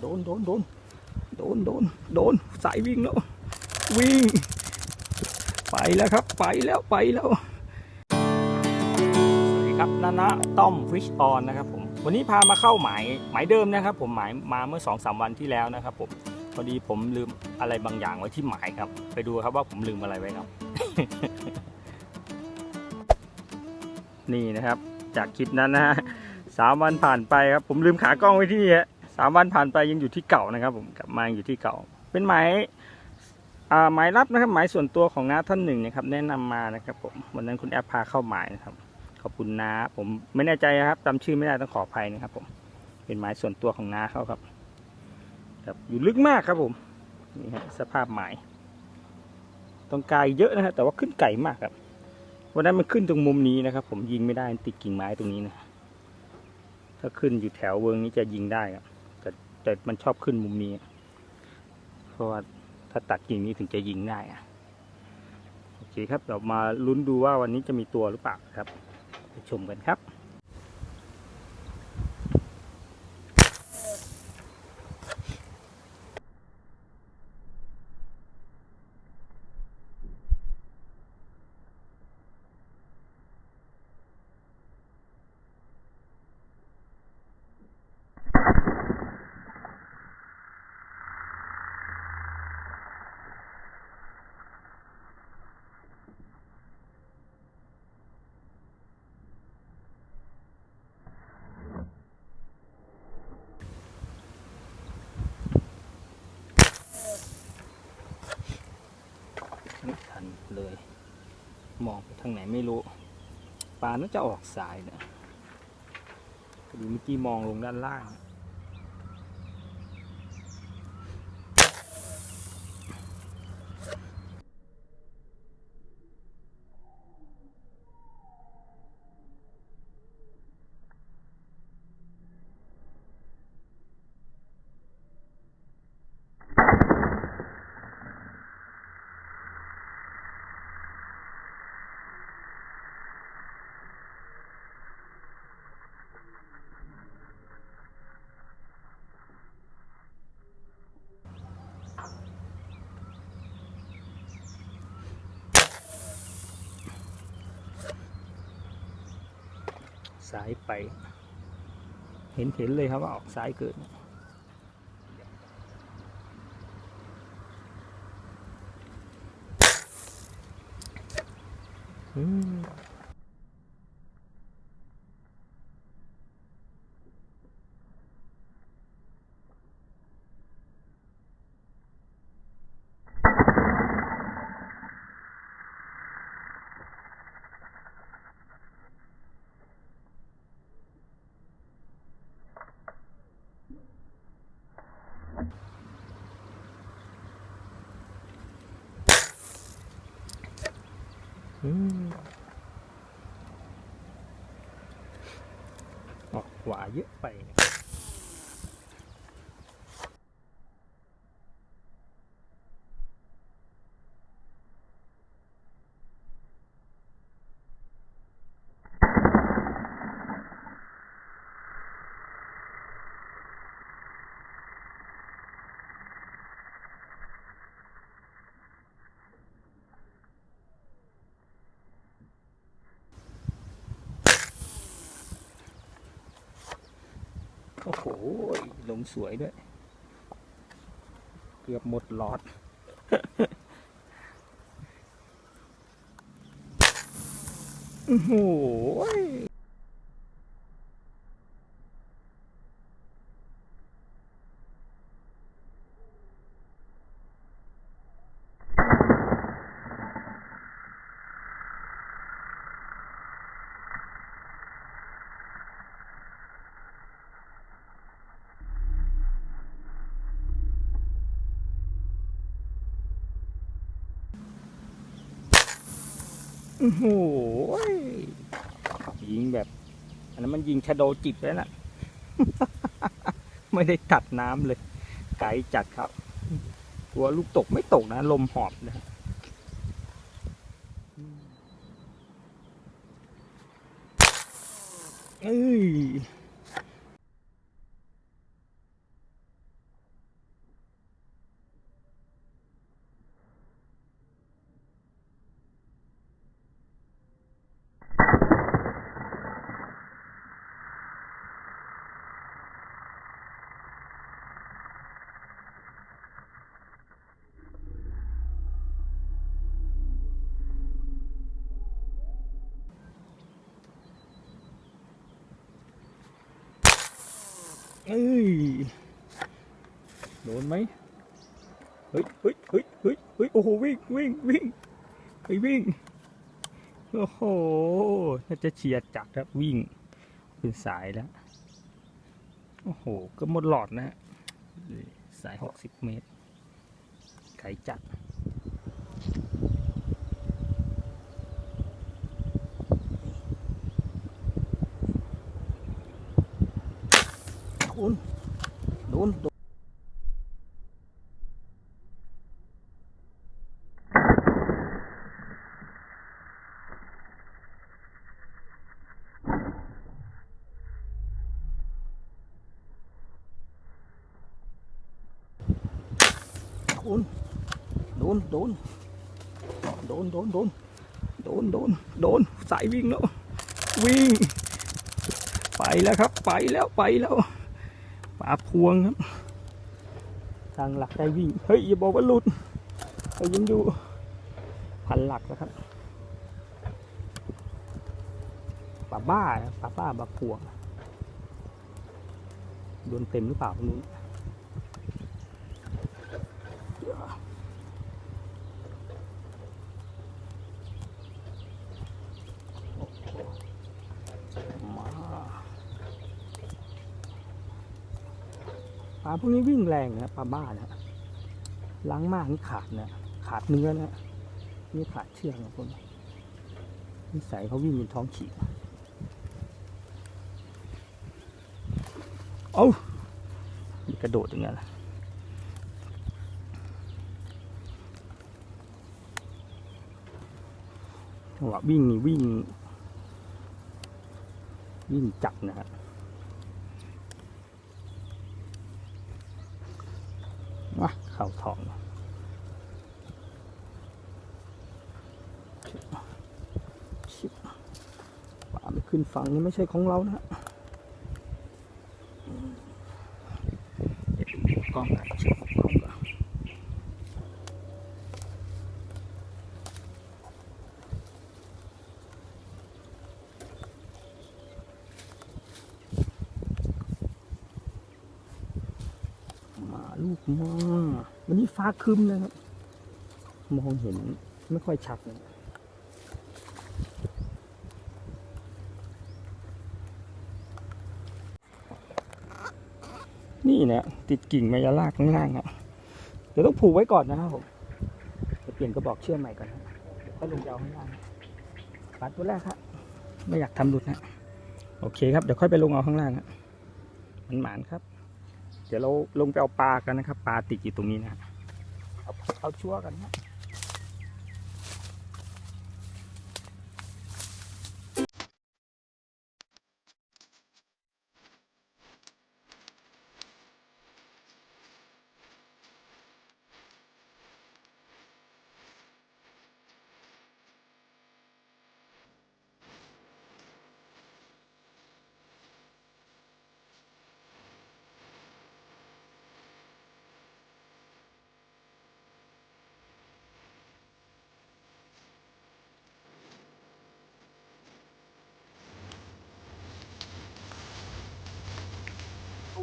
โดนโดนโดนโดนโดนโดนสายวิ่งแล้ววิ่ง ไปแล้วครับไปแล้วไปแล้วสวัสดีครับนานะต้อมฟิชออนนะครับผมวันนี้พามาเข้าหมายหมายเดิมนะครับ ผมหมายมาเมื่อ2อสวันที่แล้วนะครับผมพอดีผมลืมอะไรบางอย่างไว้ที่หมายครับ ไปดูครับว่าผมลืมอะไรไว้ครับ นี่นะครับ จากคลิปนั้นนะฮะสามวันผ่านไปครับ ผมลืมขากล้องไว้ที่นี่ฮะ สามวันผ่านไปยังอยู่ที่เก่านะครับ ผมกลับมาอยู่ที่เก่า เป็นหมายอ่าหมายรับนะครับหมายส่วนตัวของน้าท่านหนึ่งนะครับแนะนำมานะครับผมวันนั้นคุณแอปพาเข้าหมายนะครับ ขอบคุณน้าผมไม่แน่ใจนะครับจำชื่อไม่ได้ต้องขออภัยนะครับ ผมเป็นหมายส่วนตัวของน้าเขาครับครับอยู่ลึกมากครับผมนี่ฮะสภาพหมายตรงกลายเยอะนะฮะแต่ว่าขึ้นไก่มากครับวันนั้นมันขึ้นตรงมุมนี้นะครับ ผมยิงไม่ได้ติดกิ่งไม้ตรงนี้นะถ้าขึ้นอยู่แถวเวิงนี้จะยิงได้ครับ แต่มันชอบขึ้นมุมนี้ เพราะว่าถ้าตัดกิ่งนี้ถึงจะยิงได้อะโอเคครับเรามาลุ้นดูว่าวันนี้จะมีตัวหรือเปล่าครับ ไปชมกันครับ ไม่ทัน เลย มองไปทางไหนไม่รู้ ปลาน่าจะออกสายนะพอดีเมื่อกี้มองลงด้านล่าง ซ้ายไป เห็นเห็นเลยครับว่าออกซ้ายเกิดอืม อออกขวาเยอะไปนะ โอ้โห ลงสวยด้วย เกือบหมดหลอด โอ้โห โอ้โหยิงแบบอันนั้นมันยิงชะโดจิบแล้วน่ะ ไม่ได้ตัดน้ำเลย ไกลจัดครับตัวลูกตกไม่ตกนะ ลมหอบนะเอ้ย เอ้ยโดนไหมเฮ้ยเฮ้ยเฮ้ยเฮ้ยเฮ้ยโอ้โหวิ่งวิ่งวิ่งเฮ้ยวิ่งโอ้โหน่าจะเฉียดจัดครับวิ่งเป็นสายแล้วโอ้โหก็หมดหลอดนะฮะสายหกสิบเมตรไขจัดน โด นโดนโดน โดน โดน โดน โดน โดน โดน โดน โดน สายวิ่งแล้ว วิ่ง ไปแล้วครับ ไปแล้ว ไปแล้วาพวงครับ ทางหลักได้วิ่ง เฮ้ย อย่าบอกว่าหลุดเรายังอยู่พันหลักนะครับปลาบ้านะปลาบ้าปลาพวงโดนเต็มหรือเปล่าตรงนู้นมา ปลาพวกนี้วิ่งแรงนะปลาบ้านะล้างมากนี่ขาดนะขาดเนื้อนะนี่ขาดเชือกนะคนนิสัยเขาวิ่งบนท้องขีดเอากระโดดอย่างเงี้ยนะจังหวะวิ่งนี่วิ่ง วิ่งจับนะฮะมา เข่าทองชิบชิบป่าไม่ขึ้นฝั่งนี่ไม่ใช่ของเรานะฮะเดี๋ยวดูกล้องก่อนเช็คกล้องก่อนมาลูกมาวันนี้ ฟ้าคึ้มนะครับ มองเห็นไม่ค่อยชัดเลยนี่นะติดกิ่งมายาลากข้างล่างอะเดี๋ยวต้องผูกไว้ก่อนนะครับผมจะเปลี่ยนกระบอกเชือกใหม่ก่อนนะค่อยลงไปเอาข้างล่างปลาตัวแรกครับไม่อยากทำหลุดนะโอเคครับเดี๋ยวค่อยไปลงเอาข้างล่างอะมันหมานครับ เดี๋ยวเราลงไปเอาปลากันนะครับ ปลาติดอยู่ตรงนี้นะ เอาเอาชั่วกันนะ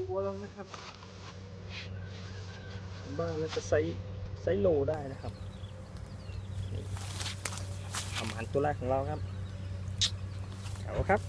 เอาวัวลงนะครับ บ้านน่าจะไซส์ไซส์โลได้นะครับนี่ประมาณตัวแรกของเราครับเอาครับ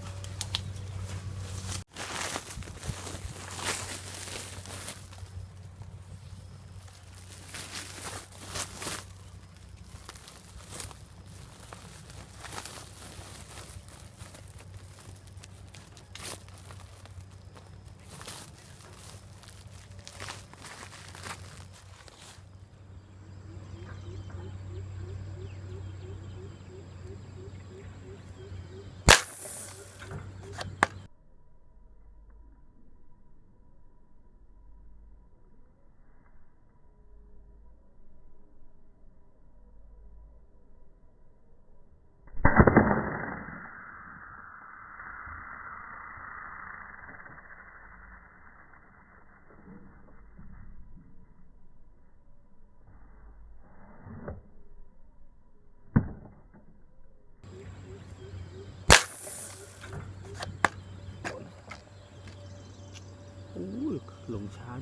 อ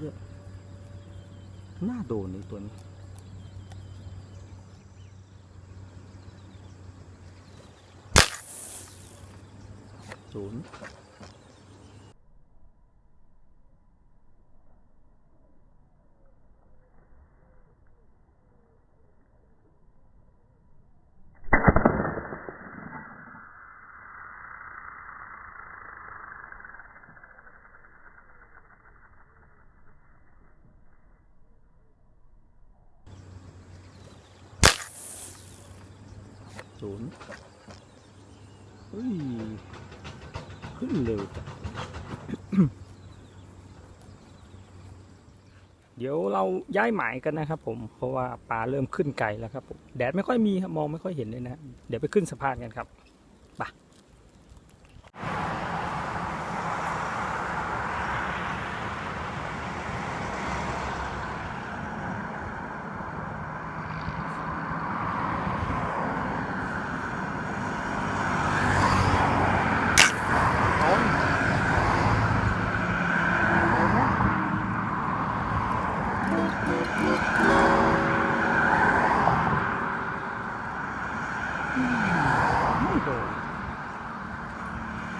ด้วยน่าโดนเลยตัวนี้ ศูนย์ ศูนย์เฮ้ยขึ้นเร็วจังเดี๋ยวเราย้ายหมายกันนะครับ ผมเพราะว่าปลาเริ่มขึ้นไกลแล้วครับผมแดดไม่ค่อยมีครับมองไม่ค่อยเห็นเลยนะเดี๋ยวไปขึ้นสะพานกันครับไป ไม่โดน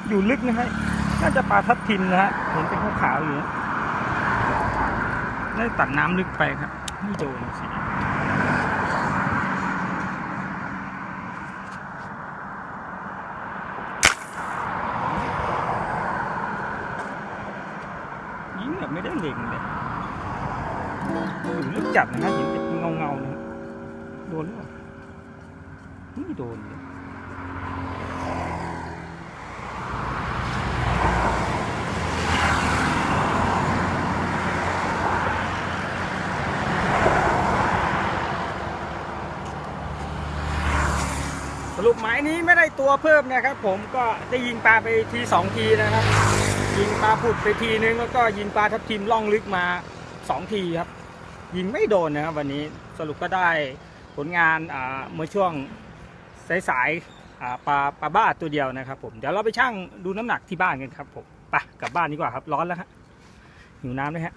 อยู่ลึกนะฮะ น่าจะปลาทับทิมนะฮะ เห็นเป็นขาวๆอยู่นะได้ตัดน้ำลึกไปครับ ไม่โดนสิยิงแบบไม่ได้เล็งเลย อยู่ลึกจัดนะฮะเห็นเป็นเงาเงาๆนะฮะโดนหรือเปล่าไม่โดนเลยสรุปหมายนี้ไม่ได้ตัวเพิ่มนะครับ ผมก็ได้ยิงปลาไปทีสองทีนะครับ ยิงปลาผุดไปทีนึงแล้วก็ยิงปลาทับทิมล่องลึกมา สองทีครับ ยิงไม่โดนนะครับวันนี้สรุปก็ได้ผลงานเมื่อช่วงสายๆปลาปลาบ้าตัวเดียวนะครับผมเดี๋ยวเราไปชั่งดูน้ำหนักที่บ้านกันครับผมไปกลับบ้านดีกว่าครับ ร้อนแล้วฮะหิวน้ำด้วยฮะ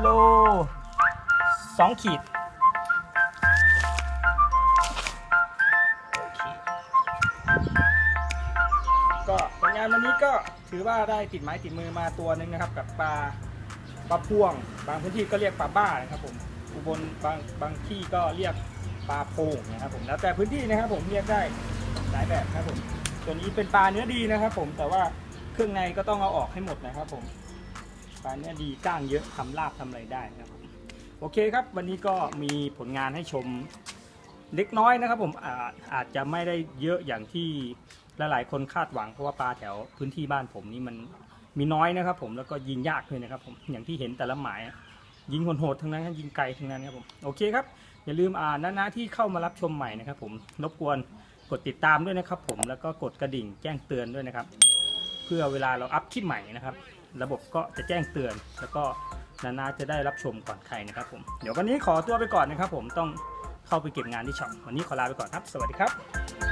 โลสองขีดานวันนี้ก็ถือว่าได้ติดไม้ติดมือมาตัวหนึ่งนะครับ กับปลาปลาพ่วง บางพื้นที่ก็เรียกปลาบ้านะครับผมอุบลบางบางที่ก็เรียกปลาโพงนะครับผมแล้วแต่พื้นที่นะครับผมเรียกได้หลายแบบครับผมตัวนี้เป็นปลาเนื้อดีนะครับ ผมแต่ว่าเครื่องในก็ต้องเอาออกให้หมดนะครับ ผมปลาเนื้อดีก้างเยอะทำลาบทำอะไรได้นะครับโอเคครับ วันนี้ก็มีผลงานให้ชมเล็กน้อยนะครับ ผมอาอาจจะไม่ได้เยอะอย่างที่ ลหลายๆคนคาดหวังเพราะว่าปลาแถวพื้นที่บ้านผมนี่มันมีน้อยนะครับ ผมแล้วก็ยิงยากด้วยนะครับผมอย่างที่เห็นแต่ละหมายยิงโหดๆทั้งนั้นยิงไกลทั้งนั้นครับผมโอเคครับอย่าลืมอ่าน้าที่เข้ามารับชมใหม่นะครับ ผมรบกวนกดติดตามด้วยนะครับ ผมแล้วก็กดกระดิ่งแจ้งเตือนด้วยนะครับ เพื่อเวลาเราอัพคลิปใหม่นะครับ ระบบก็จะแจ้งเตือน แล้วก็นาๆจะได้รับชมก่อนใครนะครับ ผมเดี๋ยววันนี้ขอตัวไปก่อนนะครับ ผมต้องเข้าไปเก็บงานที่ช่องวันนี้ขอลาไปก่อนครับ สวัสดีครับ